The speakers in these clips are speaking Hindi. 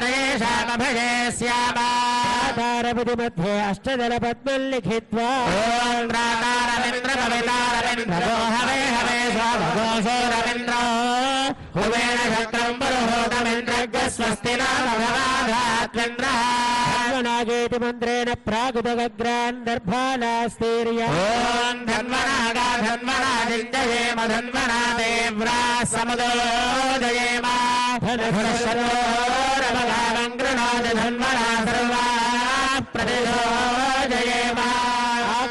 तेषा स्यामा तारपति मध्ये अष्टदल पद्मं लिखित्वा ॐ रातारविन्द्र कवितारविन्द्रो हवे हवे स्वाभगोषो रविन्द्रो हुवेन शक्रम् पुरुहूतमिन्द्रज्ञ स्वस्ति न भगवाधात्विन्द्रः नागेति मन्त्रेण प्रागुदग्रान् दर्भालास्तीर्य ॐ धन्वनागा धन्वना। चिन्तयेम धन्वना देव्रा समुदोदयेम धनधनशरोरवगामम् गृणाति धन्वना सर्वा प्रतिशोदयेम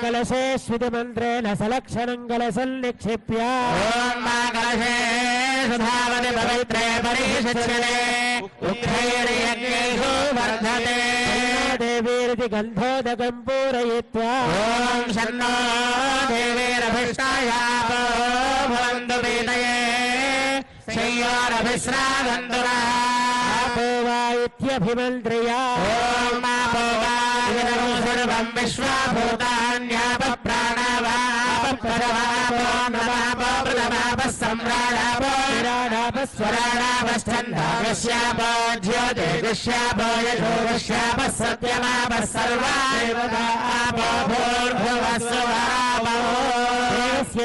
कलशे स्वितिमन्त्रेण सलक्षणं कलशं निक्षिप्य ॐ मा कलशे सुधावति पवित्रे परिशिच्यते उग्रैर्यज्ञेषु वर्धते देवीरिति गन्धोदकं पूरयित्वा ॐ शन्नो देवीरभिष्टायापो भवन्तु पीतये शय्योरभिस्रावन्तु नः आपो वा इत्यभिमन्त्र्या ॐ मापो वायुरनु सर्वं विश्वाभूतान्यापः प्राणावापरवापो नवापो प्रथमापः सम्राडापो स्वराणापश्चन्दापश्यापो ज्योतिर्विश्यापो यशोविश्यापः सत्यमापः सर्वा।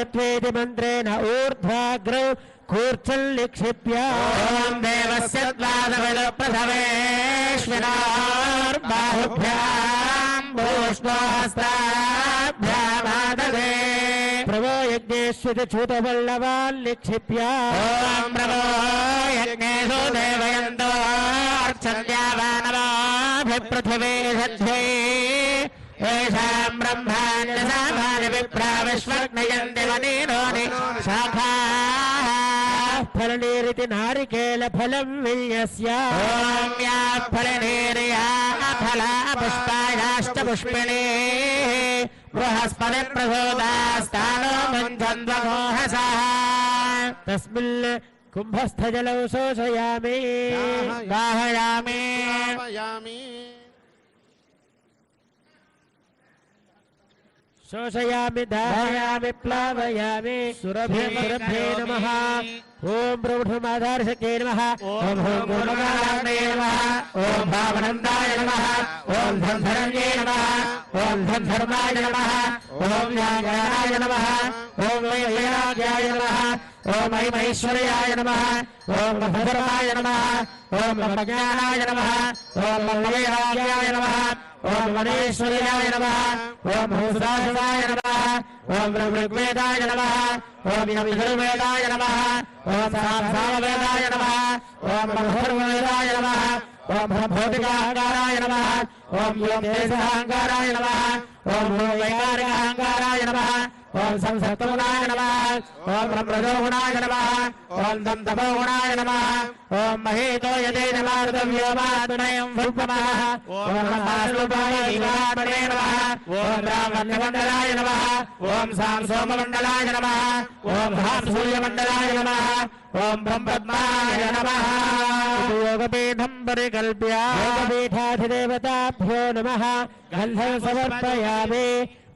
देवस्यत्वेति मन्त्रेण ऊर्ध्वाग्रौ कूर्चन् निक्षिप्य। ॐ देवस्य द्वादशविदप्रथमेश्वरार्बाहुभ्याम् भूष्णोहस्ताभ्यामाददे। प्रभो यज्ञेश्वति च्युतवल्लवान् निक्षिप्य। ॐ प्रभो यज्ञेषु देवयन्तो अर्चन्द्यावानवाभिपृथिवे सध्यै येषाम् ब्रह्माण्यसामानि विप्रा विश्वग्नयन्ति वनीनोनि शाखाः फलनीरिति नारिकेलफलं विन्यस्य। या फलनेर्या फला पुष्पायाश्च पुष्पिणे। बृहस्पति प्रसोदास्तानो मन्थन्द्वमोहसः तस्मिन् कुम्भस्थजलौ शोषयामि। शोषयामि धारयामि प्लावयामि सुरभ्ये नमः ॐ प्रभुमाधारशक्ये नमः ॐ भूं गुणगारणे नमः ॐ भावनन्दाय नमः ॐ धन्धरण्ये नमः ॐ धन्धर्माय नमः ॐ ज्ञानाय नमः ॐ वैराग्याय नमः ॐ महिमैश्वर्याय नमः ॐ भद्रमाय नमः ॐ ब्रह्मज्ञानाय नमः ॐ वैराग्याय नमः ॐ गणेश्वराय नमः। ओम भूसदाशिवाय नमः। ओम ऋग्वेदाय नमः। ओम यजुर्वेदाय नमः। ओम सामवेदाय नमः। ओम महोर्वेदाय नमः। ओम भौतिकाहङ्काराय नमः। ओम योगेशाहङ्काराय नमः। ओम वैकारिकाहङ्काराय नमः ॐ संसत्तुगुणाय नमः ॐ ब्रह्मजोगुणाय नमः ॐ दं तपोगुणाय नमः ॐ महेतो यदे नमार्दव्योमादुनयं भूपमः ॐ महारूपाय दिवात्मने नमः ॐ ब्राह्मण्यमण्डलाय नमः ॐ सां सोममण्डलाय नमः ॐ भां सूर्यमण्डलाय नमः ॐ ब्रह्मपद्माय नमः। योगपीठं परिकल्प्य योगपीठाधिदेवताभ्यो नमः। गन्धं समर्पयामि।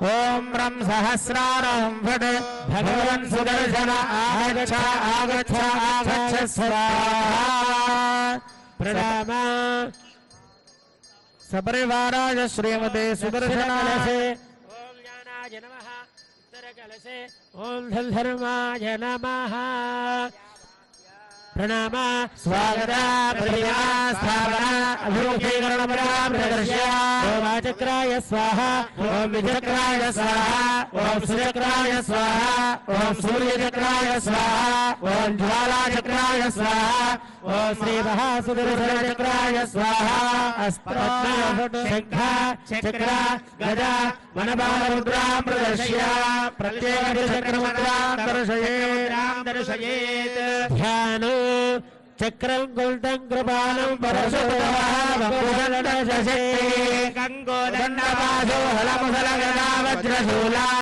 ॐ ब्रं सहस्रारं फट्। भगवन् सुदर्शन आगच्छ आगच्छ आगच्छ, स्वाहा। प्रणाम। सपरिवाराय श्रीमते सुदर्शनालसे। ॐ ज्ञानाय नमः उत्तरकलशे ॐ धर्माय नमः। प्रणाम स्वागता प्रतिमा स्थापना ओमाचक्राय स्वाहा ओम विचक्राय स्वाहा ओम सुचक्राय स्वाहा ओम सूर्यचक्राय स्वाहा ॐ ज्वालाचक्राय स्वाहा ओ श्रीमहासुदर्शनचक्राय स्वाहा शङ्खा चक्रा गजा वनबालमुद्राम् प्रदर्श्य प्रत्येकचक्रमुद्राम् दर्शयेत्। दर्शयेत्। ध्यान चक्रं गोल्डं कृपालं परशुभवः गङ्गोदण्डपाशो हलमुसलगदा वज्रशूला